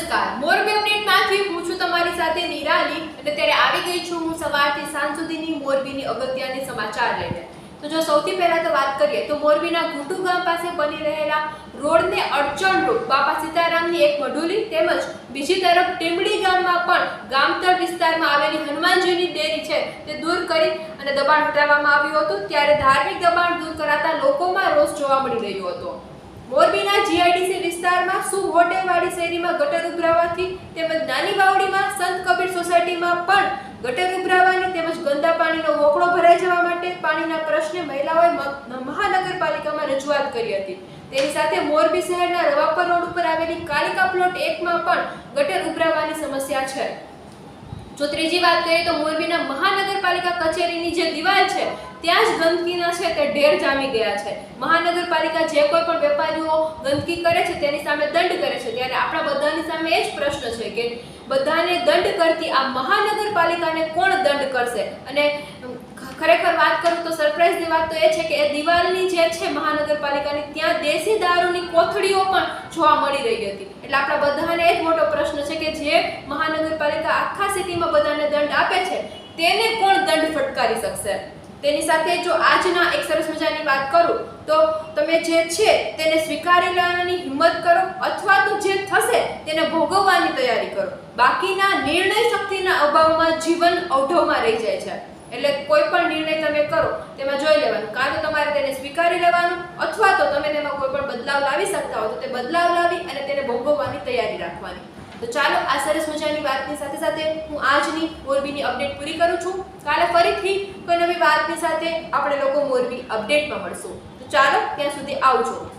નમસ્કાર. મોરબી અપડેટમાંથી હું છું તમારી સાથે નિરાલી અને ત્યારે આવી ગઈ છું હું સવારથી સાંજ સુધીની મોરબીની અગત્યની સમાચાર લઈને. તો જો સૌથી પહેલા તો વાત કરીએ તો મોરબીના ગુટુ ગામ પાસે બની રહેલા રોડને અડચણરૂપ બાપા સીતારામની એક મઢુલી તેમજ બીજી તરફ ટીમડી ગામમાં પણ ગામતળ વિસ્તારમાં આવેલી હનુમાનજીની દેરી છે તે દૂર કરી અને દબાણ હટાવવામાં આવ્યું હતું. ત્યારે ધાર્મિક દબાણ દૂર કરાતા લોકોમાં રોષ જોવા મળી રહ્યો હતો. મોરબીના જીઆઈડીસી વિસ્તારમાં સુ હોટેલવાડી શેરીમાં ગટર ઉભરાવાથી તેમજ નાની બાવડીમાં સંત કબીર સોસાયટીમાં પણ ગટર ઉભરાવાની તેમજ ગંદા પાણીનો વોકળો ભરાઈ જવા માટે પાણીના પ્રશ્ને મહિલાઓએ મહાનગરપાલિકામાં રજૂઆત કરી હતી. તેની સાથે મોરબી શહેરના રવાપર રોડ ઉપર આવેલી કાલિકા પ્લોટ એકમાં પણ ગટર ઉભરાવાની સમસ્યા છે. જો ત્રીજી વાત કરીએ તો મોરબીના મહાનગરપાલિકા કચેરીની જે દિવાલ છે, ત્યાં જ ગંદકીના છે તે ઢેર જામી ગયા છે. મહાનગરપાલિકા જે કોઈ પણ વેપારીઓ ગંદકી કરે છે તેની સામે દંડ કરે છે. ત્યારે આપણા બધાની સામે એ જ પ્રશ્ન છે કે બધાને દંડ કરતી આ મહાનગરપાલિકાને કોણ દંડ કરશે? અને ખરેખર વાત કરું તો સરપ્રાઈઝની વાત તો એ છે કે એ દિવાલની જે છે મહાનગરપાલિકાની, ત્યાં દેશી દારૂની કોથળીઓ પણ જોવા મળી રહી હતી. એટલે આપણા બધાને એ જ મોટો પ્રશ્ન છે કે જે મહાનગરપાલિકા આખા સિટીમાં બધાને દંડ આપે છે, તેને કોણ દંડ ફટકારી શકશે? તેની સાથે જો આજના એક સરસ મજાની વાત કરું, તો તમે જે છે તેને સ્વીકારી લેવાની હિંમત કરો, અથવા તો જે થશે તેને ભોગવવાની તૈયારી કરો. બાકીના નિર્ણય શક્તિના અભાવમાં જીવન અવઢવમાં રહી જાય છે. એટલે કોઈ પણ નિર્ણય તમે કરો, તેમાં જોઈ લેવાનું. કાં તો તમારે તેને સ્વીકારી લેવાનું, અથવા તો તમે તેમાં કોઈ પણ બદલાવ લાવી શકતા હો, તો તે બદલાવ લાવી અને તેને ભોગવવાની તૈયારી રાખવાની. તો ચાલો આ સરસ મજાની વાતની સાથે સાથે હું આજની મોરબીની અપડેટ પૂરી કરું છું. કાલે ફરીથી કોઈ નવી વાતની સાથે આપણે લોકો મોરબી અપડેટમાં મળશું. તો ચાલો ત્યાં સુધી આવજો.